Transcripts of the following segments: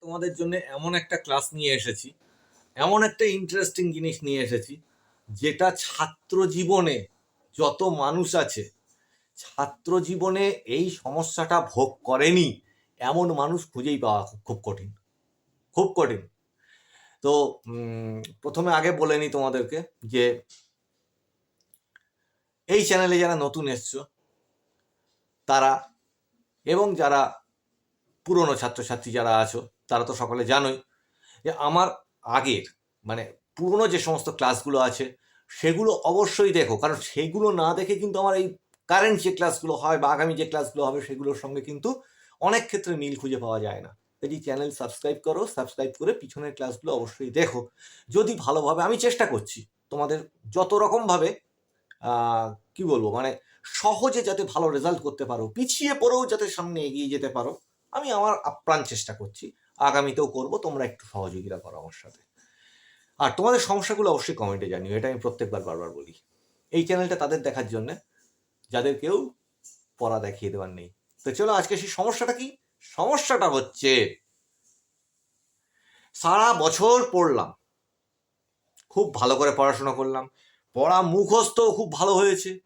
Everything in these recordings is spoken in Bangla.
তোমাদের জন্য এমন একটা ক্লাস নিয়ে এসেছি, এমন একটা ইন্টারেস্টিং জিনিস নিয়ে এসেছি, যেটা ছাত্র জীবনে যত মানুষ আছে, ছাত্র জীবনে এই সমস্যাটা ভোগ করেনি, এমন মানুষ খুঁজেই পাওয়া খুব- কঠিন, খুব কঠিন। তো প্রথমে আগে বলে নিই তোমাদেরকে যে, এই চ্যানেলে যারা নতুন এসছো, তারা এবং যারা পুরনো ছাত্রছাত্রী যারা আছো তারা তো সকলে জানোই যে আমার আগের মানে পুরনো যে সমস্ত ক্লাসগুলো আছে, সেগুলো অবশ্যই দেখো। কারণ সেগুলো না দেখে কিন্তু আমার এই কারেন্ট যে ক্লাসগুলো হয় বা আগামী যে ক্লাসগুলো হবে, সেগুলোর সঙ্গে কিন্তু অনেক ক্ষেত্রে মিল খুঁজে পাওয়া যায় না। যদি চ্যানেল সাবস্ক্রাইব করো সাবস্ক্রাইব করে পিছনের ক্লাসগুলো অবশ্যই দেখো। যদি ভালোভাবে, আমি চেষ্টা করছি তোমাদের যত রকমভাবে কি বলব মানে সহজে যাতে ভালো রেজাল্ট করতে পারো, পিছিয়ে পড়েও যাতে সামনে এগিয়ে যেতে পারো, আমি আমার আপ্রাণ চেষ্টা করছি। আগামীতেও করব, তোমরা একটু সহযোগিতা করো আমার সাথে। আর তোমাদের সমস্যাগুলো অবশ্যই কমেন্টে জানিও, এটা আমি প্রত্যেকবার, বারবার বলি। এই চ্যানেলটা তাদের দেখার জন্য, যাদের কেউ পড়া দেখিয়ে দেওয়ার নেই। তো চলো, আজকে সেই সমস্যাটা কি? সমস্যাটা হচ্ছে, সারা বছর পড়লাম, খুব ভালো করে পড়াশোনা করলাম, পড়া মুখস্থ খুব ভালো হয়েছে।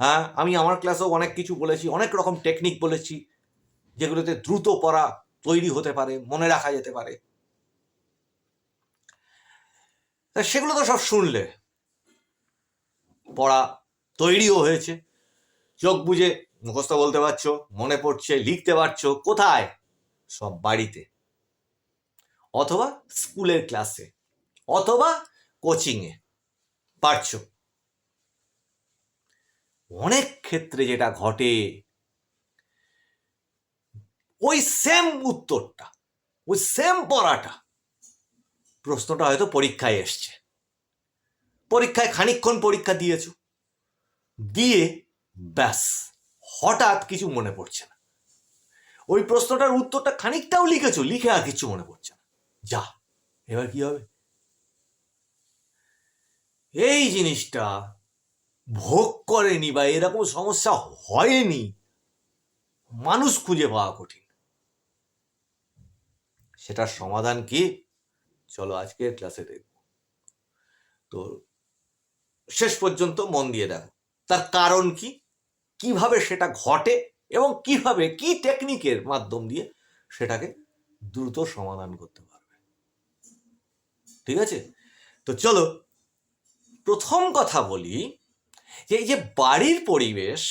হ্যাঁ আমি আমার ক্লাসেও অনেক কিছু বলেছি, অনেক রকম টেকনিক বলেছি, যেগুলোতে দ্রুত পড়া তৈরি হতে পারে, মনে রাখা যেতে পারে। সেগুলো তো সব শুনলে। পড়া তৈরিও হয়েছে। চোখ বুঝে মুখস্থ বলতে পারছ, মনে পড়ছে, লিখতে পারছ, কোথায়? সব বাড়িতে। অথবা স্কুলের ক্লাসে, অথবা কোচিংয়ে পারছ। অনেক ক্ষেত্রে যেটা ঘটে ওই সেম উত্তরটা, ওই সেম পড়াটা। প্রশ্নটা হয়তো পরীক্ষায় এসছে। পরীক্ষায় খানিকক্ষণ পরীক্ষা দিয়েছ। দিয়ে ব্যাস, হঠাৎ কিছু মনে পড়ছে না। ওই প্রশ্নটার উত্তরটা খানিকটাও লিখেছো, লিখে আর কিছু মনে পড়ছে না। যা, এবার কি হবে? এই জিনিসটা ভোগ করেনি বা এরকম সমস্যা হয়নি, মানুষ খুঁজে পাওয়া কঠিন। সেটার সমাধান কি? চলো আজকের ক্লাসে দেখব। তো শেষ পর্যন্ত মন দিয়ে দেখো। তার কারণ কি? কীভাবে সেটা ঘটে এবং কীভাবে, কি টেকনিকের মাধ্যম দিয়ে সেটাকে দ্রুত সমাধান করতে পারবে? ঠিক আছে? তো চলো প্রথম কথা বলি যে এই যে বাড়ির পরিবেশ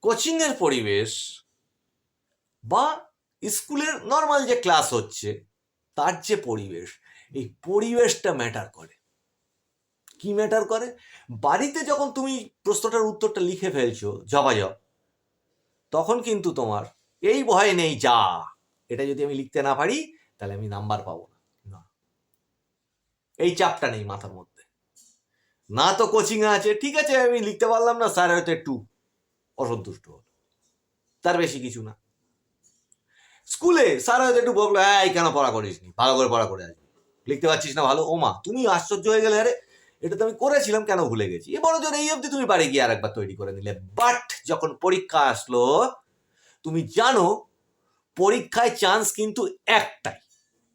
কোচিংয়ের পরিবেশ বা স্কুলের নর্মাল যে ক্লাস হচ্ছে, তার যে পরিবেশ, এই পরিবেশটা ম্যাটার করে। কি ম্যাটার করে? বাড়িতে যখন তুমি প্রশ্নটার উত্তরটা লিখে ফেলছো জবাজব তখন কিন্তু তোমার, এই ভয় নেই, যা। এটা যদি আমি লিখতে না পারি, তাহলে আমি নাম্বার পাবো না। এই চাপটা নেই মাথার মধ্যে। না তো কোচিং আছে, ঠিক আছে, আমি লিখতে পারলাম না স্যার হয়তো একটু অসন্তুষ্ট হল। তার বেশি কিছু না। স্কুলে স্যার হয়তো একটু বলল হ্যাঁ এই কেন পড়া করিস নি ভালো করে পড়া করে আসবি। লিখতে পারছিস না ভালো? ওমা, তুমি আশ্চর্য হয়ে গেলে, আরে, এটা তো আমি করেছিলাম, কেন ভুলে গেছি? এ বড় জোর এই অবধি তুমি বাড়ি গিয়ে আরেকবার তৈরি করে নিলে। বাট, যখন পরীক্ষা আসলো, তুমি জানো, পরীক্ষায় চান্স কিন্তু একটাই।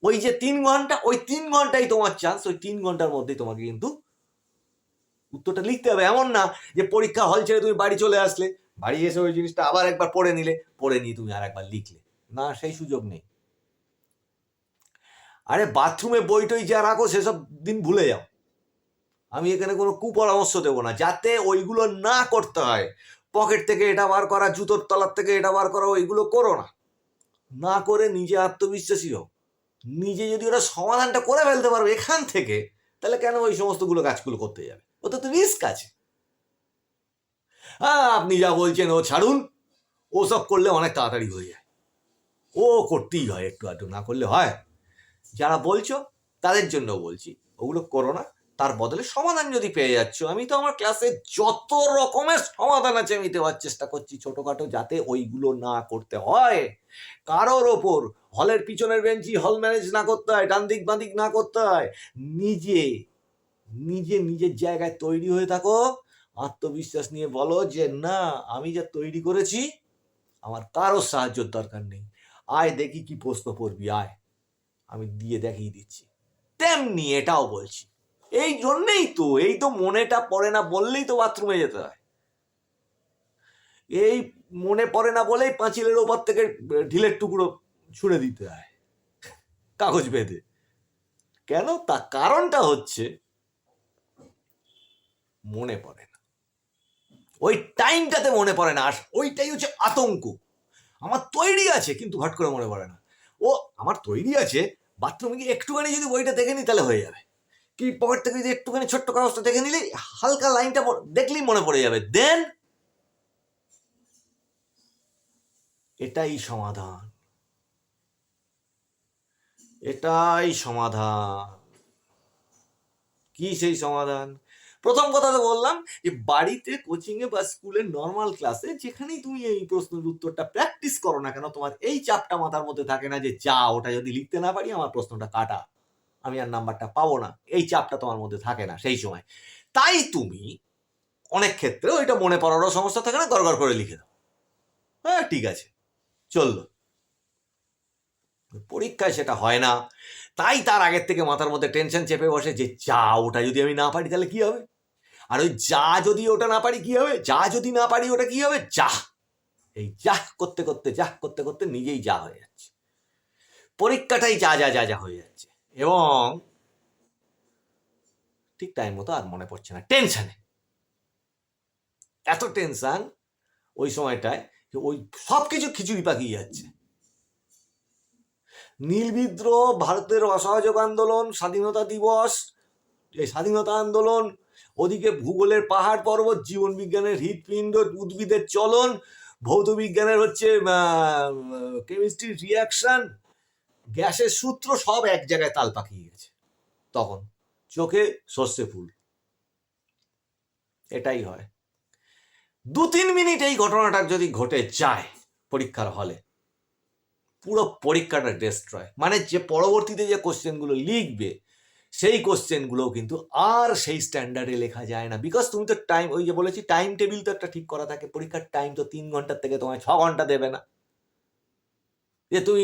ওই যে তিন ঘণ্টা, ওই তিন ঘন্টাই তোমার চান্স ওই তিন ঘণ্টার মধ্যেই তোমাকে কিন্তু উত্তরটা লিখতে হবে। এমন না যে পরীক্ষা হল ছেড়ে তুমি বাড়ি চলে আসলে। বাড়ি এসে ওই জিনিসটা আবার একবার পড়ে নিলে, পড়ে নিয়ে তুমি আর একবার লিখলে। না, সেই সুযোগ নেই। আরে বাথরুমে বই টই যা রাখো, সেসব দিন ভুলে যাও। আমি এখানে কোনো কুপরামর্শ দেবো না। যাতে ওইগুলো না করতে হয়, পকেট থেকে এটা বার করা, জুতোর তলার থেকে এটা বার করা, ওইগুলো করো না। না করে নিজে আত্মবিশ্বাসী হোক নিজে যদি ওটা সমাধানটা করে ফেলতে পারো এখান থেকে, তাহলে কেন ওই সমস্তগুলো কাজগুলো করতে যাবে? ওতে তো রিস্ক আছে। হ্যাঁ আপনি যা বলছেন ও ছাড়ুন। ও সব করলে অনেক তাড়াতাড়ি হয়ে যায়। ও করতেই হয় একটু আধটু, না করলে হয়। যারা বলছো, তাদের জন্য বলছি, ওগুলো করো না। তার বদলে সমাধান যদি পেয়ে যাচ্ছ, আমি তো আমার ক্লাসে যত রকমের সমাধান আছে, আমি দেওয়ার চেষ্টা করছি ছোটোখাটো, যাতে ওইগুলো না করতে হয়। কারোর ওপর হলের পিছনের বেঞ্চি হল ম্যানেজ না করতে হয়, ডান দিক বাঁ দিক না করতে হয়, নিজে নিজে নিজের জায়গায় তৈরি হয়ে থাকো। আত্মবিশ্বাস নিয়ে বলো যে, না, আমি যা তৈরি করেছি, আমার কারও সাহায্যের দরকার নেই। আয় দেখি কি প্রশ্ন করবি, আয়। আমি দিয়ে দেখিয়ে দিচ্ছি। তেমনি এটাও বলছি। এই জন্যেই তো, এই তো মনেটা পড়ে না বললেই তো বাথরুমে যেতে হয়। এই মনে পড়ে না বলেই পাঁচিলের ওপর থেকে ঢিলের টুকরো ছুঁড়ে দিতে হয়। কাগজ বেঁধে। কেন? তা কারণটা হচ্ছে, মনে পড়ে না। ওই টাইমটাতে মনে পড়ে না, আর ওইটাই হচ্ছে আতঙ্ক। আমার তৈরি আছে, কিন্তু হট করে মনে পড়ে না। ও, আমার তৈরি আছে, বাথরুমে গিয়ে একটুখানি যদি বইটা দেখে নিই তাহলে হয়ে যাবে। কি পকেট থেকে যদি একটুখানি ছোট্ট কাগজটা দেখে নিলেই হালকা লাইনটা দেখলেই মনে পড়ে যাবে। দেন এটাই সমাধান। এটাই সমাধান। কি সেই সমাধান? প্রথম কথা তো বললাম যে বাড়িতে কোচিংয়ে বা স্কুলের নর্মাল ক্লাসে যেখানেই তুমি এই প্রশ্নের উত্তরটা প্র্যাকটিস করো না কেন, তোমার এই চাপটা মাথার মধ্যে থাকে না যে, যা, ওটা যদি লিখতে না পারি, আমার প্রশ্নটা কাটা। আমি আর নাম্বারটা পাবো না। এই চাপটা তোমার মধ্যে থাকে না সেই সময়। তাই তুমি অনেক ক্ষেত্রে ওইটা মনে পড়ারও সমস্যা থাকে না, গড়গড় করে লিখে দাও। হ্যাঁ ঠিক আছে। চলল। পরীক্ষায় সেটা হয় না। তাই তার আগের থেকে মাথার মধ্যে টেনশন চেপে বসে যে চা ওটা যদি আমি না পারি, তাহলে কি হবে? আর ওই যা যদি ওটা না পারি কি হবে? যা যদি না পারি ওটা কি হবে? যা। এই যা করতে করতে, যা করতে করতে নিজেই যা হয়ে যাচ্ছে। পরীক্ষাটাই যা যা যা যা হয়ে যাচ্ছে। এবং ঠিক টাইম মতো আর মনে পড়ছে না। টেনশনে এত টেনশন ওই সময়টায় যে ওই সব কিছু খিচুড়ি পাকিয়ে যাচ্ছে। নীল বিদ্রোহ, ভারতের অসহযোগ আন্দোলন, স্বাধীনতা দিবস, এই স্বাধীনতা আন্দোলন ওদিকে ভূগোলের পাহাড় পর্বত জীবন বিজ্ঞানের হৃৎপিণ্ড, উদ্ভিদের চলন ভৌত বিজ্ঞানের হচ্ছে কেমিস্ট্রির রিয়াকশন গ্যাসের সূত্র সব এক জায়গায় তাল পাকিয়ে গেছে। তখন চোখে সর্ষে ফুল। এটাই হয়। দু তিন মিনিট এই ঘটনাটা যদি ঘটে যায় পরীক্ষার হলে, পুরো পরীক্ষাটা ডেস্ট্রয় মানে যে পরবর্তীতে যে কোশ্চেনগুলো লিখবে সেই কোশ্চেনগুলো কিন্তু আর সেই স্ট্যান্ডার্ডে লেখা যায় না। বিকজ তুমি তো টাইম ওই যে বলেছি টাইম টেবিল তো একটা ঠিক করা থাকে। পরীক্ষার টাইম তো তিন ঘণ্টার থেকে তোমায় ছ ঘণ্টা দেবে না। যে তুমি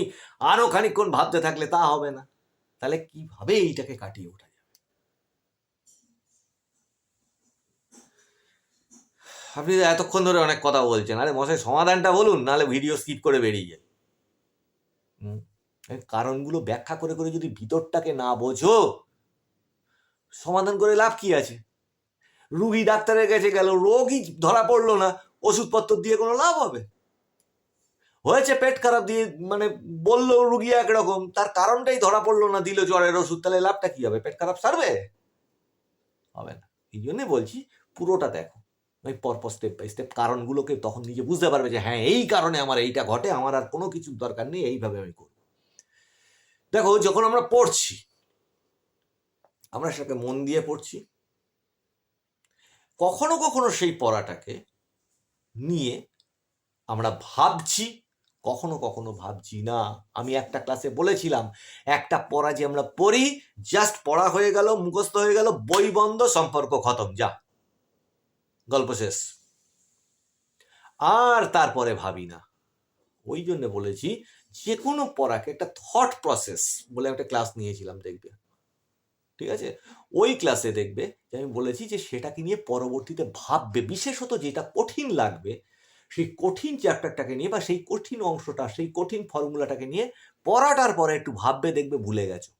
আরও খানিকক্ষণ ভাবতে থাকলে তা হবে না। তাহলে কীভাবে এইটাকে কাটিয়ে ওঠা যাবে? আপনি এতক্ষণ ধরে অনেক কথা বলছেন। আরে মশাই, সমাধানটা বলুন, নাহলে ভিডিও স্কিপ করে বেরিয়ে যায় কারণগুলো ব্যাখ্যা করে করে যদি ভিতরটাকে না বোঝো সমাধান করে লাভ কি আছে? রুগী ডাক্তারের কাছে গেল রোগই ধরা পড়ল না, ওষুধপত্র দিয়ে কোনো লাভ হবে? হয়েছে পেট খারাপ দিয়ে মানে বলল রুগী একরকম, তার কারণটাই ধরা পড়ল না, দিল জ্বরের ওষুধ, তাহলে লাভটা কি হবে? পেট খারাপ সারবে? হবে না। এই জন্যে বলছি, পুরোটা দেখো। ওই পরপর স্টেপ বাই স্টেপ কারণগুলোকে তখন নিজে বুঝতে পারবে যে হ্যাঁ এই কারণে আমার এইটা ঘটে, আমার আর কোনো কিছুর দরকার নেই, এইভাবে আমি করব। দেখো, যখন আমরা পড়ছি আমরা সেটাকে মন দিয়ে পড়ছি। কখনো কখনো সেই পড়াটাকে নিয়ে আমরা ভাবছি, কখনো কখনো ভাবছি না। আমি একটা ক্লাসে বলেছিলাম, একটা পড়া যে আমরা পড়ি জাস্ট পড়া হয়ে গেল, মুখস্থ হয়ে গেল, বই বন্ধ, সম্পর্ক খতম, যা। গল্প শেষ। আর তারপরে ভাবি না। ওই জন্য বলেছি যে কোনো পড়াকে একটা থট প্রসেস বলে একটা ক্লাস নিয়েছিলাম, দেখবে। ঠিক আছে? ওই ক্লাসে দেখবে যে আমি বলেছি যে সেটাকে নিয়ে পরবর্তীতে ভাববে, বিশেষত যেটা কঠিন লাগবে, সেই কঠিন চ্যাপ্টারটাকে নিয়ে বা সেই কঠিন অংশটা, সেই কঠিন ফর্মুলাটাকে নিয়ে পড়াটার পরে একটু ভাববে, দেখবে ভুলে গেছো।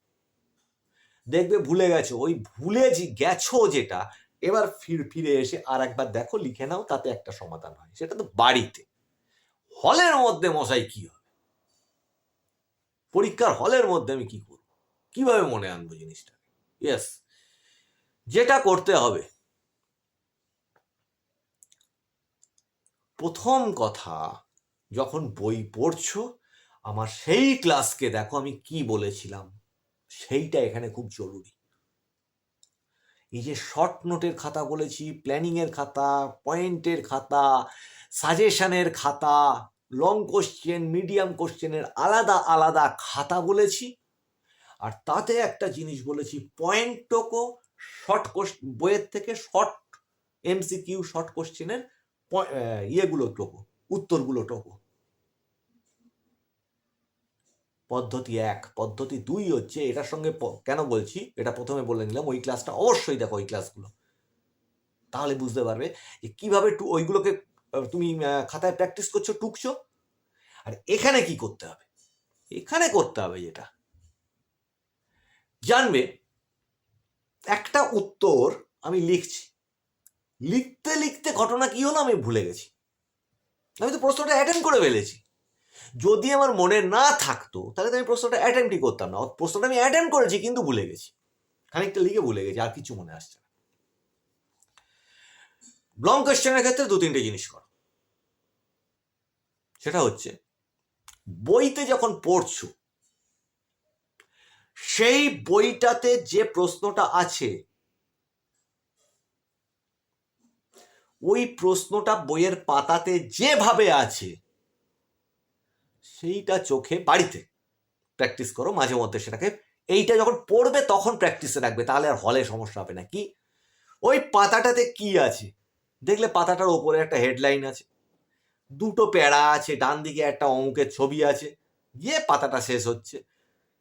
দেখবে ভুলে গেছো, ওই ভুলে যে গেছো যেটা, এবার ফির, ফিরে এসে আর একবার দেখো, লিখে নাও, তাতে একটা সমাধান হয়। সেটা তো বাড়িতে। হলের মধ্যে মশাই কি হবে? পরীক্ষার হলের মধ্যে আমি কি করব? কীভাবে মনে আনব জিনিসটা? ইয়েস যেটা করতে হবে। প্রথম কথা, যখন বই পড়ছো, আমার সেই ক্লাসকে দেখো আমি কি বলেছিলাম। সেইটা এখানে খুব জরুরি। এই যে শর্ট নোটের খাতা বলেছি প্ল্যানিং এর খাতা পয়েন্টের খাতা সাজেশনের খাতা লং কোশ্চেন মিডিয়াম কোশ্চেনের আলাদা আলাদা খাতা বলেছি। আর তাতে একটা জিনিস বলেছি পয়েন্ট টোকো শর্ট কোশ্চ বইয়ের থেকে শর্ট এমসিকিউ শর্ট কোশ্চেনের ইয়েগুলো টোকো উত্তরগুলো টোকো পদ্ধতি এক, পদ্ধতি দুই হচ্ছে এটার সঙ্গে কেন বলছি? এটা প্রথমে বলে নিলাম, ওই ক্লাসটা অবশ্যই দেখো, ওই ক্লাসগুলো তাহলে বুঝতে পারবে যে কীভাবে ওইগুলোকে তুমি খাতায় প্র্যাকটিস করছ, টুকছো। আর এখানে কি করতে হবে? এখানে করতে হবে যেটা। জানবে, একটা উত্তর আমি লিখছি। লিখতে লিখতে ঘটনা কি হলো আমি ভুলে গেছি। আমি তো প্রশ্নটা অ্যাটেন্ড করে ফেলেছি। যদি আমার মনে না থাকতো, তাহলে তো আমি প্রশ্নটা অ্যাটেম্পটই করতাম না। প্রশ্নটা আমি অ্যাটেম্প করেছি কিন্তু ভুলে গেছি। খানিকটা লিখে ভুলে গেছি, আর কিছু মনে আসছে না। লং কোয়েশ্চেনের ক্ষেত্রে দু তিনটে জিনিস করো। সেটা হচ্ছে, বইতে যখন পড়ছো সেই বইটাতে যে প্রশ্নটা আছে, ওই প্রশ্নটা বইয়ের পাতাতে যেভাবে আছে, সেইটা চোখে বাড়িতে প্র্যাকটিস করো মাঝে মধ্যে সেটাকে। এইটা যখন পড়বে তখন প্র্যাকটিসে রাখবে, তাহলে আর হলে সমস্যা হবে না। কি? ওই পাতাটাতে কি আছে? দেখলে পাতাটার ওপরে একটা হেডলাইন আছে, দুটো প্যাড়া আছে ডান দিকে একটা অঙ্কের ছবি আছে, গিয়ে পাতাটা শেষ হচ্ছে।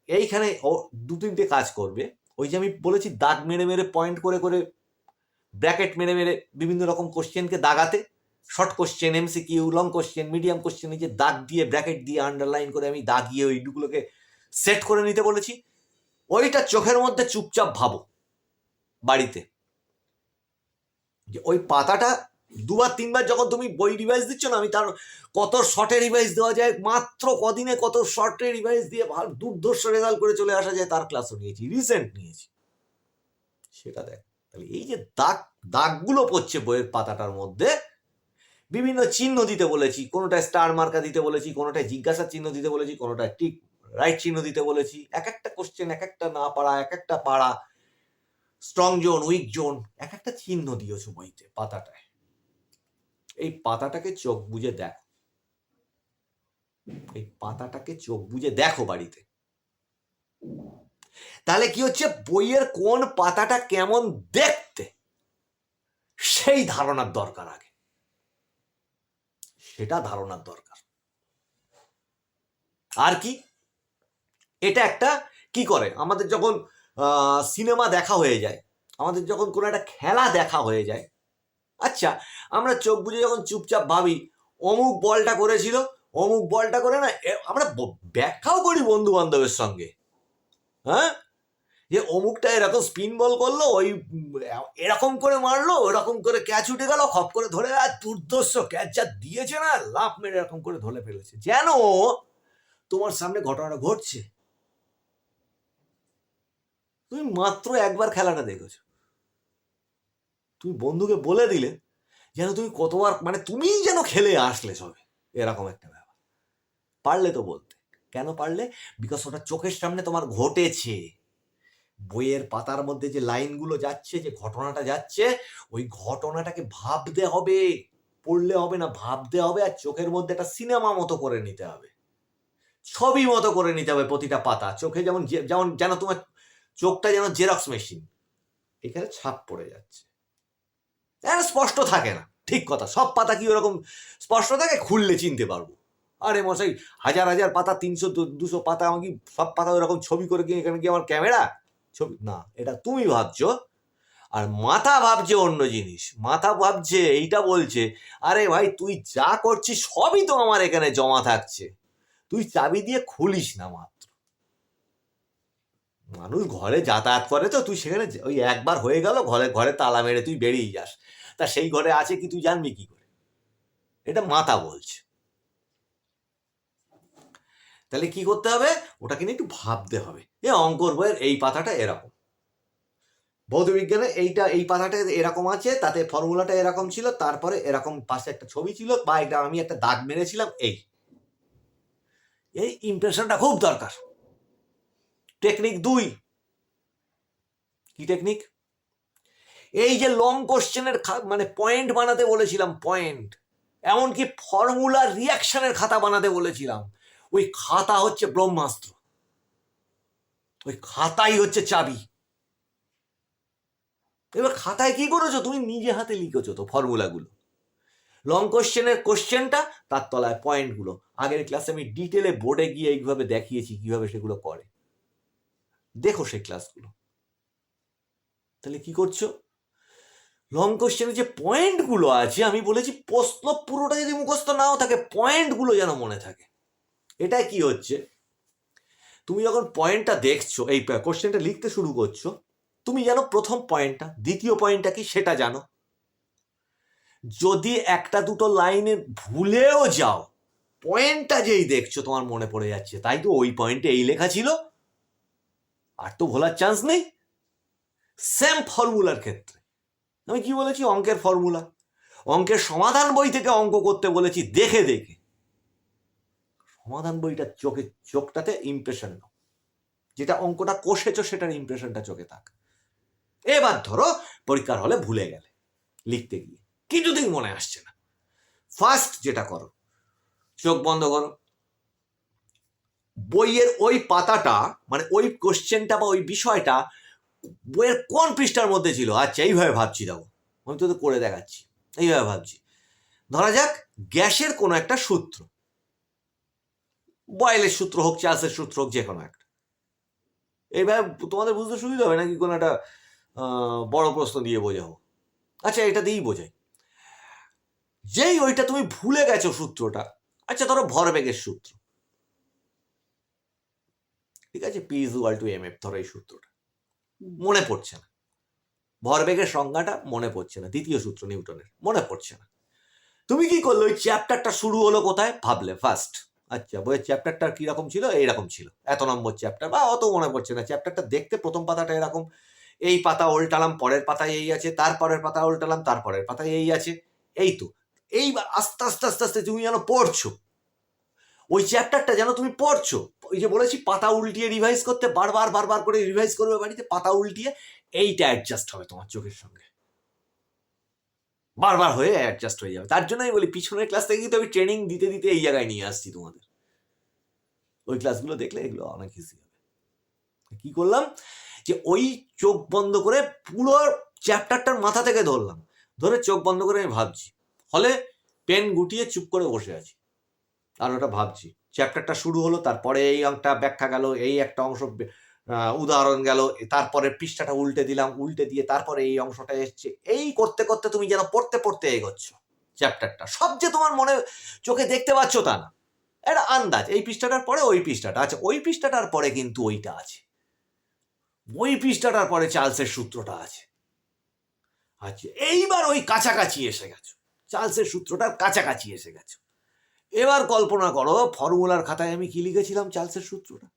এইখানে ও দু তিনটে কাজ করবে। ওই যে আমি বলেছি, দাগ মেরে মেরে পয়েন্ট করে করে ব্র্যাকেট মেরে মেরে বিভিন্ন রকম কোশ্চেনকে দাগাতে short question MCQ long question medium question যে দাগ দিয়ে ব্র্যাকেট দিয়ে আন্ডারলাইন করে আমি দাগিয়ে ওইগুলোকে সেট করে নিতে বলেছি। ওইটা চোখের মধ্যে চুপচাপ ভাবো বাড়িতে। যে ওই পাতাটা দুবার, তিনবার যখন তুমি বই রিভাইজ দিচ্ছ না, আমি তার কত শর্টে রিভাইজ দেওয়া যায়, মাত্র কদিনে কত শর্টে রিভাইজ দিয়ে ভালো দুর্ধর্ষ রেজাল্ট করে চলে আসা যায়, তার ক্লাসও নিয়েছি রিসেন্ট নিয়েছি। সেটা দেখ, তাহলে এই যে দাগ, দাগগুলো পড়ছে বইয়ের পাতাটার মধ্যে, বিভিন্ন চিহ্ন দিতে বলেছি, কোনোটায় স্টার মার্কা দিতে বলেছি, কোনোটায় জিজ্ঞাসার চিহ্ন দিতে বলেছি, কোনোটায় টিক রাইট চিহ্ন দিতে বলেছি এক একটা কোশ্চেন এক একটা না পারা এক একটা পাড়া স্ট্রং জোন উইক জোন এক একটা চিহ্ন দিয়েছ বইতে, পাতাটায়। এই পাতাটাকে চোখ বুজে দেখো। এই পাতাটাকে চোখ বুজে দেখো বাড়িতে। তাহলে কি হচ্ছে? বইয়ের কোন পাতাটা কেমন দেখতে? সেই ধারণার দরকার আগে। সেটা ধারণার দরকার। আর কি? এটা একটা কি করে? আমাদের যখন সিনেমা দেখা হয়ে যায়, আমাদের যখন কোনো একটা খেলা দেখা হয়ে যায় আচ্ছা আমরা চোখ বুঝে যখন চুপচাপ ভাবি, অমুক বলটা করেছিল, অমুক বলটা করে না আমরা ব্যাখ্যাও করি বন্ধু বান্ধবের সঙ্গে। হ্যাঁ? যে অমুকটা এরকম স্পিন বল করল, ওই, এরকম করে মারলো, ওরকম করে ক্যাচ উঠে গেল, খপ করে ধরে, আর দুর্দর্শ ক্যাচ যা দিয়েছে না, লাফ মেরে এরকম করে ধরে ফেলেছে। যেন তোমার সামনে ঘটনাটা ঘটছে। তুমি মাত্র একবার খেলাটা দেখেছ। তুমি বন্ধুকে বলে দিলে যেন তুমি কতবার মানে তুমিই যেন খেলে আসলে সবে। এরকম একটা ব্যাপার। পারলে তো বলতে। কেন পারলে? বিকজ ওটা চোখের সামনে তোমার ঘটেছে। বইয়ের পাতার মধ্যে যে লাইনগুলো যাচ্ছে, যে ঘটনাটা যাচ্ছে, ওই ঘটনাটাকে ভাবতে হবে। পড়লে হবে না, ভাবতে হবে আর চোখের মধ্যে একটা সিনেমা মতো করে নিতে হবে। ছবি মতো করে নিতে হবে প্রতিটা পাতা। চোখে যেমন যেমন যেন তোমার চোখটা যেন জেরক্স মেশিন এখানে ছাপ পড়ে যাচ্ছে। স্পষ্ট থাকে না? ঠিক কথা, সব পাতা কি ওরকম স্পষ্ট থাকে? খুললে চিনতে পারব। আরে মশাই, হাজার হাজার পাতা, তিনশো দুশো পাতা আমাকে সব পাতা ওরকম ছবি করে কি এখানে কি আমার ক্যামেরা? ছবি, না, এটা তুমি ভাবছ? আর মাথা ভাবছে অন্য জিনিস। মাথা ভাবছে, এইটা বলছে, আরে ভাই, তুই যা করছিস, সবই তো আমার এখানে জমা থাকছে। তুই চাবি দিয়ে খুলিস না মাত্র। মানুষ ঘরে যাতায়াত করে তো, তুই সেখানে ওই একবার হয়ে গেল, ঘরে ঘরে তালা মেরে তুই বেরিয়ে যাস। তা সেই ঘরে আছে কি তুই জানবি কি করে? এটা মাথা বলছে। তাহলে কি করতে হবে? ওটাকে নিয়ে একটু ভাবতে হবে। এ অঙ্কর বইয়ের এই পাতাটা এরকম। ভৌত বিজ্ঞানে এইটা, এই পাতাটা এরকম আছে, তাতে ফর্মুলাটা এরকম ছিল, তারপরে এরকম পাশে একটা ছবি ছিল, বা এটা আমি একটা দাগ মেরেছিলাম, এই। এই ইমপ্রেশনটা খুব দরকার। টেকনিক দুই। কি টেকনিক এই যে লং কোশ্চেনের মানে পয়েন্ট বানাতে বলেছিলাম পয়েন্ট এমনকি ফর্মুলা রিয়াকশনের খাতা বানাতে বলেছিলাম। ওই খাতা হচ্ছে ব্রহ্মাস্ত্র। ওই খাতাই হচ্ছে চাবি। এবার খাতায় কি করেছ? তুমি নিজে হাতে লিখেছো তো ফর্মুলাগুলো লং কোশ্চেনের কোশ্চেনটা তার তলায় পয়েন্টগুলো আগের ক্লাসে আমি ডিটেলে বোর্ডে গিয়ে এইভাবে দেখিয়েছি, কীভাবে সেগুলো করে। দেখো সেই ক্লাসগুলো তাহলে কি করছ? লং কোশ্চেনের যে পয়েন্টগুলো আছে, আমি বলেছি প্রশ্ন পুরোটা যদি মুখস্থ নাও থাকে, পয়েন্টগুলো যেন মনে থাকে। এটা কি হচ্ছে? তুমি যখন পয়েন্টটা দেখছ, এই কোশ্চেনটা লিখতে শুরু করছ, তুমি জানো প্রথম পয়েন্টটা, দ্বিতীয় পয়েন্টটা কি সেটা জানো। যদি একটা দুটো লাইনে ভুলেও যাও, পয়েন্টটা যেই দেখছ, তোমার মনে পড়ে যাচ্ছে। তাই তো ওই পয়েন্টে এই লেখা ছিল। আর তো ভোলার চান্স নেই। সেম ফর্মুলার ক্ষেত্রে। আমি কি বলেছি? অঙ্কের ফর্মুলা অঙ্কের সমাধান বই থেকে অঙ্ক করতে বলেছি, দেখে দেখে। সমাধান বইটা চোখে, চোখটাতে ইমপ্রেশন নাও। যেটা অঙ্কটা কষেছো, সেটার ইমপ্রেশনটা চোখে থাক। এবার ধরো, পরীক্ষার হলে ভুলে গেলে, লিখতে গিয়ে। কিছুতেই মনে আসছে না। ফার্স্ট যেটা করো, চোখ বন্ধ করো। বইয়ের ওই পাতাটা মানে ওই কোশ্চেনটা বা ওই বিষয়টা বইয়ের কোন পৃষ্ঠার মধ্যে ছিল? আচ্ছা এইভাবে ভাবছি, দেখো। আমি তো করে দেখাচ্ছি। এইভাবে ভাবছি। ধরা যাক, গ্যাসের কোনো একটা সূত্র। বয়েলের সূত্র হোক চাষের সূত্র হোক, যে কোনো একটা। এইভাবে তোমাদের বুঝতে সুবিধা হবে নাকি কোনো একটা বড় প্রশ্ন দিয়ে বোঝাবো? আচ্ছা এটা দিয়েই বোঝাই। যেই ওইটা তুমি ভুলে গেছো সূত্রটা আচ্ছা ধরো ভরবেগের সূত্র। ঠিক আছে? P is to M F ধরো এই সূত্রটা। মনে পড়ছে না। ভরবেগের সংজ্ঞাটা মনে পড়ছে না, দ্বিতীয় সূত্র নিউটনের, মনে পড়ছে না। তুমি কি করলে? ওই চ্যাপ্টারটা শুরু হলো কোথায়? ভাবলে ফার্স্ট আচ্ছা বইয়ের চ্যাপ্টারটা কীরকম ছিল? এইরকম ছিল। এত নম্বর চ্যাপ্টার, বা অত মনে পড়ছে না। চ্যাপ্টারটা দেখতে প্রথম পাতাটা এরকম। এই পাতা উল্টালাম, পরের পাতায় এই আছে, তারপরের পাতা উল্টালাম, তারপরের পাতায় এই আছে। এই তো। এইবার আস্তে আস্তে আস্তে আস্তে তুমি যেন পড়ছো। ওই চ্যাপ্টারটা যেন তুমি পড়ছো। ওই যে বলেছি, পাতা উল্টিয়ে রিভাইজ করতে, বারবার বারবার করে রিভাইজ করবে বাড়িতে, পাতা উল্টিয়ে, এইটা অ্যাডজাস্ট হবে তোমার চোখের সঙ্গে। বারবার হয়ে অ্যাডজাস্ট হয়ে যাবে। তার জন্য আমি বলি, পিছনের ক্লাস থেকে কিন্তু আমি ট্রেনিং দিতে দিতে এই জায়গায় নিয়ে আসছি তোমাদের। ওই ক্লাসগুলো দেখলে এগুলো অনেক ইজি হবে। কি করলাম? যে ওই চোখ বন্ধ করে পুরো চ্যাপ্টারটার মাথা থেকে ধরলাম। ধরে চোখ বন্ধ করে আমি ভাবছি। ফলে পেন গুটিয়ে চুপ করে বসে আছি। আর ওটা ভাবছি। চ্যাপ্টারটা শুরু হলো, তারপরে এই অঙ্কটা ব্যাখ্যা গেল, এই একটা অংশ উদাহরণ গেল, তারপরে পৃষ্ঠাটা উল্টে দিলাম, উল্টে দিয়ে তারপরে এই অংশটা এসছে। এই করতে করতে তুমি যেন পড়তে পড়তে এগোচ্ছ চ্যাপ্টারটা সব যে তোমার মনে চোখে দেখতে পাচ্ছ তা না। একটা আন্দাজ। এই পৃষ্ঠাটার পরে ওই পৃষ্ঠাটা। আচ্ছা ওই পৃষ্ঠাটার পরে কিন্তু ওইটা আছে। ওই পৃষ্ঠাটার পরে চার্লসের সূত্রটা আছে। আচ্ছা এইবার ওই কাছাকাছি এসে গেছো। চার্লসের সূত্রটার কাছাকাছি এসে গেছো। এবার কল্পনা করো, ফর্মুলার খাতায় আমি কি লিখেছিলাম চার্লসের সূত্রটা?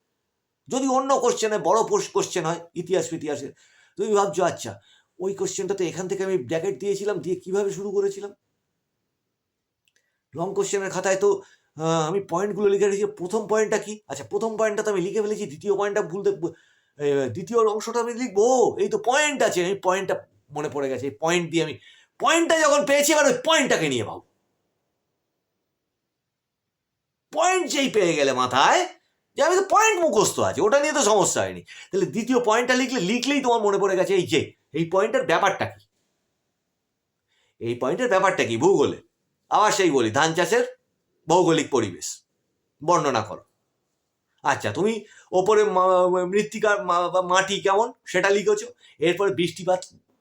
যদি অন্য কোশ্চেনে বড় কোশ্চেন হয়, ইতিহাস ইতিহাসের তুমি ভাবছ আচ্ছা ওই কোশ্চেনটা তো এখান থেকে আমি ব্র্যাকেট দিয়েছিলাম, দিয়ে কীভাবে শুরু করেছিলাম? লং কোশ্চেনের খাতায় তো আমি পয়েন্টগুলো লিখে রেখেছি, প্রথম পয়েন্টটা কি? আচ্ছা প্রথম পয়েন্টটা তো আমি লিখে ফেলেছি, দ্বিতীয় পয়েন্টটা ভুল দেখব দ্বিতীয় অংশটা আমি লিখব এই তো পয়েন্ট আছে, এই পয়েন্টটা মনে পড়ে গেছে, এই পয়েন্ট দিয়ে আমি পয়েন্টটা যখন পেয়েছি, এবার ওই পয়েন্টটাকে নিয়ে পাবো পয়েন্ট যেই পেয়ে গেলে মাথায়, যে আমি তো পয়েন্ট মুখস্থ আছে, ওটা নিয়ে তো সমস্যা হয়নি। তাহলে দ্বিতীয় পয়েন্টটা লিখলে, লিখলেই তোমার মনে পড়ে গেছে, এই যে, এই পয়েন্টের ব্যাপারটা কি? এই পয়েন্টের ব্যাপারটা কি? ভূগোলে। আবার সেই বলি, ধান চাষের ভৌগোলিক পরিবেশ। বর্ণনা করো। আচ্ছা তুমি ওপরে মৃত্তিকার মাটি কেমন? সেটা লিখেছো। এরপরে বৃষ্টিপাত,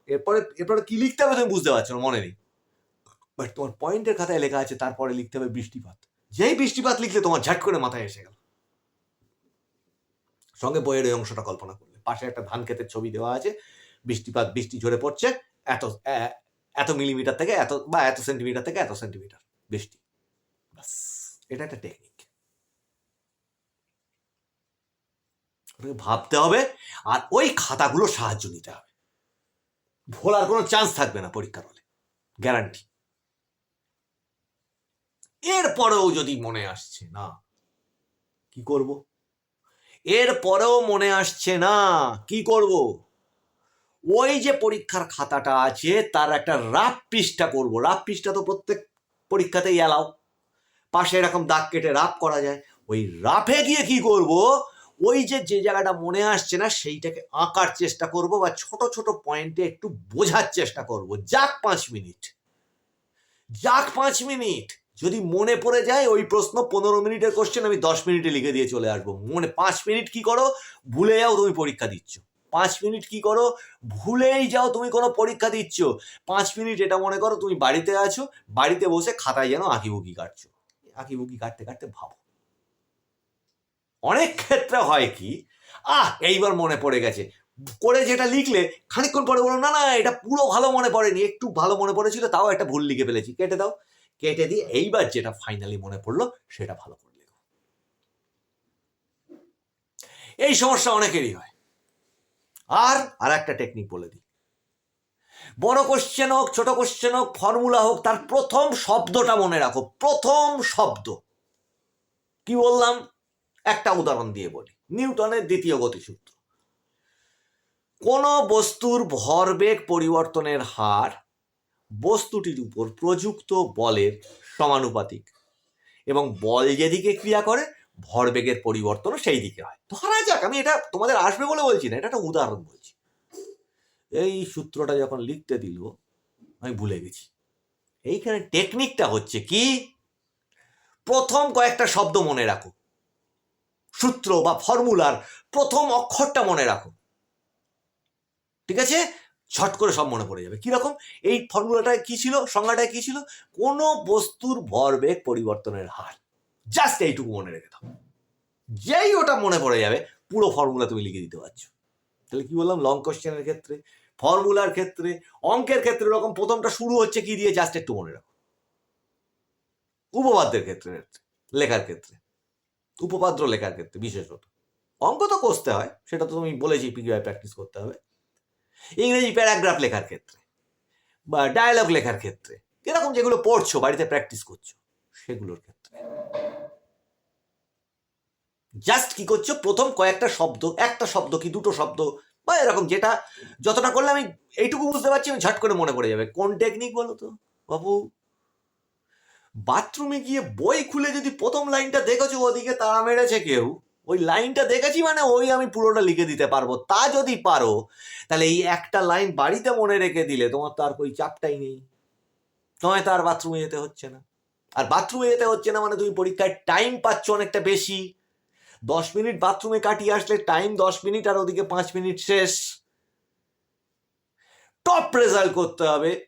এরপরে এরপরে কি লিখতে হবে তুমি বুঝতে পারছ না, মনে নেই। বাট তোমার পয়েন্টের খাতায় লেখা আছে, তারপরে লিখতে হবে বৃষ্টিপাত। যেই বৃষ্টিপাত লিখলে তোমার ঝাট করে মাথায় এসে গেল। সঙ্গে বইয়ের ওই অংশটা কল্পনা করলে। পাশে একটা ধান ক্ষেতের ছবি দেওয়া আছে। বৃষ্টিপাত, বৃষ্টি ঝরে পড়ছে। এত এত মিলিমিটার থেকে এত, বা এত সেন্টিমিটার থেকে এত সেন্টিমিটার বৃষ্টি। বাস এটা একটা টেকনিক ভাবতে হবে, আর ওই খাতাগুলো সাহায্য নিতে হবে। ভোলার কোনো চান্স থাকবে না পরীক্ষার হলে। গ্যারান্টি এরপরেও যদি মনে আসছে না কি করব? এরপরেও মনে আসছে না কি করব? ওই যে পরীক্ষার খাতাটা আছে তার একটা রাফ পৃষ্ঠা করব। রাফ পৃষ্ঠা তো প্রত্যেক পরীক্ষাতেই এলাও। পাশে এরকম দাগ কেটে রাফ করা যায়। ওই রাফে গিয়ে কি করব? ওই যে যে জায়গাটা মনে আসছে না সেইটাকে আঁকার চেষ্টা করব বা ছোট ছোট পয়েন্টে একটু বোঝার চেষ্টা করব। যাক পাঁচ মিনিট। যাক পাঁচ মিনিট। যদি মনে পড়ে যায় ওই প্রশ্ন পনেরো মিনিটের কোশ্চেন আমি দশ মিনিটে লিখে দিয়ে চলে আসব। মনে, পাঁচ মিনিট কি করো? ভুলে যাও তুমি পরীক্ষা দিচ্ছ। পাঁচ মিনিট কি করো? ভুলেই যাও তুমি কোনো পরীক্ষা দিচ্ছ। পাঁচ মিনিট এটা মনে করো তুমি বাড়িতে আছো, বাড়িতে বসে খাতায় যেন আঁকিবুকি কাটছো। আঁকিবুকি কাটতে কাটতে ভাবো। অনেক ক্ষেত্রে হয় কি, আহ, এইবার মনে পড়ে গেছে। করে যেটা লিখলে খানিকক্ষণ পরে বলো, না না, এটা পুরো ভালো মনে পড়েনি, একটু ভালো মনে পড়েছিল, তাও একটা ভুল লিখে ফেলেছি। কেটে দাও। কেটে দিয়ে এইবার যেটা ফাইনালি মনে পড়ল, সেটা ভালো করে লেখো। এই সমস্যা অনেকেরই হয়। আর আর একটা টেকনিক বলে দিই। বড় কোশ্চেন হোক, ছোট কোশ্চেন হোক ফর্মুলা হোক, তার প্রথম শব্দটা মনে রাখো। প্রথম শব্দ। কি বললাম? একটা উদাহরণ দিয়ে বলি। নিউটনের দ্বিতীয় গতিসূত্র। কোন বস্তুর ভরবেগ পরিবর্তনের হার বস্তুটির উপর প্রযুক্ত বলের সমানুপাতিক এবং বল যেদিকে ক্রিয়া করে, ভরবেগের পরিবর্তনও সেই দিকে হয়। ধরা যাক, আমি এটা তোমাদের আসবে বলে বলছি না, এটা একটা উদাহরণ বলছি। এই সূত্রটা যখন লিখতে দিল, আমি ভুলে গেছি। এইখানে টেকনিকটা হচ্ছে কি? প্রথম কয়েকটা শব্দ মনে রাখো। সূত্র বা ফর্মুলার প্রথম অক্ষরটা মনে রাখো। ঠিক আছে? ছট করে সব মনে পড়ে যাবে। কীরকম? এই ফর্মুলাটা কি ছিল? সংজ্ঞাটা কি ছিল? কোনো বস্তুর ভরবেগ পরিবর্তনের হার। জাস্ট এইটুকু মনে রেখে দাও। যেই ওটা মনে পড়ে যাবে, পুরো ফর্মুলা তুমি লিখে দিতে পারছ। তাহলে কি বললাম? লং কোশ্চেনের ক্ষেত্রে, ফর্মুলার ক্ষেত্রে, অঙ্কের ক্ষেত্রে ওরকম প্রথমটা শুরু হচ্ছে কি দিয়ে? জাস্ট একটু মনে রাখো। উপপাদ্যের ক্ষেত্রে, লেখার ক্ষেত্রে, উপপাদ্য লেখার ক্ষেত্রে বিশেষত। অঙ্ক তো কষতে হয়, সেটা তো তুমি বলেছি পিকিআই প্র্যাকটিস করতে হবে। ইংরেজি প্যারাগ্রাফ লেখার ক্ষেত্রে বা ডায়ালগ লেখার ক্ষেত্রে। এরকম যেগুলো পড়ছো, বাড়িতে প্র্যাকটিস করছ, সেগুলোর ক্ষেত্রে। জাস্ট কি করছ? প্রথম কয়েকটা শব্দ, একটা শব্দ কি দুটো শব্দ, বা এরকম যেটা যতটা করলে আমি এইটুকু বুঝতে পারছি, আমি ঝট করে মনে পড়ে যাবে। কোন টেকনিক বলো তো, বাবু? বাথরুমে গিয়ে বই খুলে যদি প্রথম লাইনটা দেখেছ ওদিকে তারা মেরেছে কেউ ওই লাইনটা দেখেছি মানে ওই আমি পুরোটা লিখে দিতে পারব। তা যদি পারো, তাহলে এই একটা লাইন বাড়িতে মনে রেখে দিলে তোমার তো আর કોઈ চাপটাই নেই। তোমায় তো আর বাথরুমে যেতে হচ্ছে না। আর বাথরুমে যেতে হচ্ছে না মানে তুমি পরীক্ষায় টাইম পাচ্ছ অনেকটা বেশি। দশ মিনিট বাথরুমে কাটিয়ে আসলে টাইম দশ মিনিট আর ওদিকে পাঁচ মিনিট শেষ। টপ রেজাল্ট করতে হবে।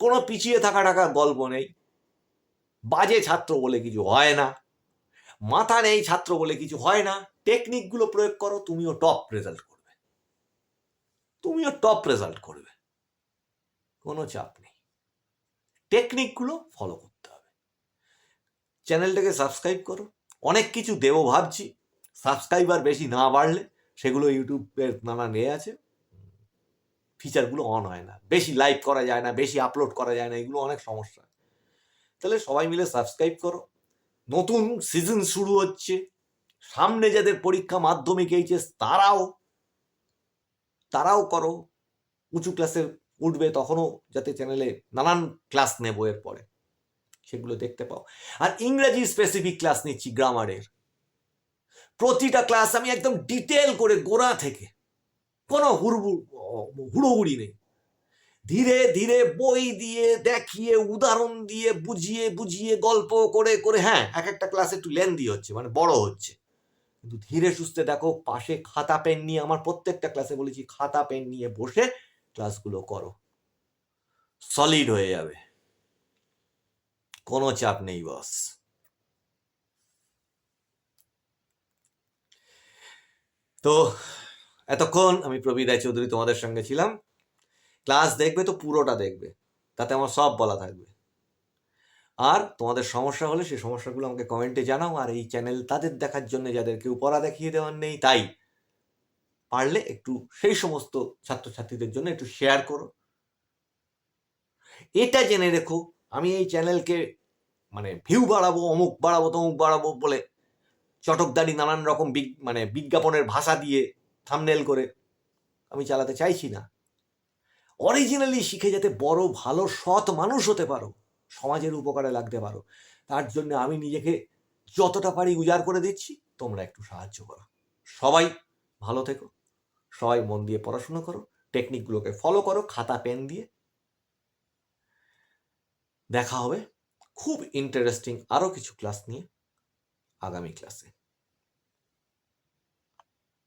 কোনো পিছিয়ে থাকা টাকার গল্প নেই। বাজে ছাত্র বলে কিছু হয় না। মাথা নেই ছাত্র বলে কিছু হয় না। টেকনিকগুলো প্রয়োগ করো, তুমিও টপ রেজাল্ট করবে। তুমিও টপ রেজাল্ট করবে। কোনো চাপ নেই। টেকনিকগুলো ফলো করতে হবে। চ্যানেলটাকে সাবস্ক্রাইব করো। অনেক কিছু দেবো ভাবছি। সাবস্ক্রাইবার বেশি না বাড়লে সেগুলো ইউটিউবের নানা নিয়ে আছে। ফিচারগুলো অন হয় না। বেশি লাইভ করা যায় না, বেশি আপলোড করা যায় না, এগুলো অনেক সমস্যা। তাহলে সবাই মিলে সাবস্ক্রাইব করো। নতুন সিজন শুরু হচ্ছে। সামনে যাদের পরীক্ষা মাধ্যমিক এইচএস, তারাও তারাও করো। উঁচু ক্লাসে উঠবে তখনও যাতে চ্যানেলে নানান ক্লাস নেব এরপরে। সেগুলো দেখতে পাও। আর ইংরেজি স্পেসিফিক ক্লাস নিচ্ছি গ্রামারের প্রতিটা ক্লাস আমি একদম ডিটেল করে গোড়া থেকে। কোনো হুড়বু হুড়োহুড়ি নেই। ধীরে ধীরে বই দিয়ে দেখিয়ে, উদাহরণ দিয়ে বুঝিয়ে বুঝিয়ে গল্প করে করে হ্যাঁ এক একটা ক্লাস একটু লেন্দি হচ্ছে মানে বড় হচ্ছে। কিন্তু ধীরে সুস্থে দেখো, পাশে খাতা পেন নিয়ে, আমার প্রত্যেকটা ক্লাসে বলেছি, খাতা পেন নিয়ে বসে ক্লাসগুলো করো। সলিড হয়ে যাবে। কোনো চাপ নেই বস তো, এতক্ষণ আমি প্রবীর রায় চৌধুরী তোমাদের সঙ্গে ছিলাম। ক্লাস দেখবে তো পুরোটা দেখবে। তাতে আমার সব বলা থাকবে। আর তোমাদের সমস্যা হলে সেই সমস্যাগুলো আমাকে কমেন্টে জানাও, আর এই চ্যানেল তাদের দেখার জন্য যাদের কেউ পড়া দেখিয়ে দেওয়ার নেই, তাই। পারলে একটু সেই সমস্ত ছাত্রছাত্রীদের জন্য একটু শেয়ার করো। এটা জেনে রেখো, আমি এই চ্যানেলকে মানে ভিউ বাড়াবো, অমুক বাড়াবো, তমুক বাড়াবো বলে চটকদারি নানান রকম মানে বিজ্ঞাপনের ভাষা দিয়ে থামনেল করে আমি চালাতে চাইছি না। অরিজিনালি শিখে যাতে বড়, ভালো, সৎ মানুষ হতে পারো। সমাজের উপকারে লাগতে পারো। তার জন্য আমি নিজেকে যতটা পারি উজাড় করে দিচ্ছি, তোমরা একটু সাহায্য করো। সবাই ভালো থেকো। সবাই মন দিয়ে পড়াশুনো করো। টেকনিকগুলোকে ফলো করো, খাতা পেন দিয়ে। দেখা হবে খুব ইন্টারেস্টিং আরও কিছু ক্লাস নিয়ে আগামী ক্লাসে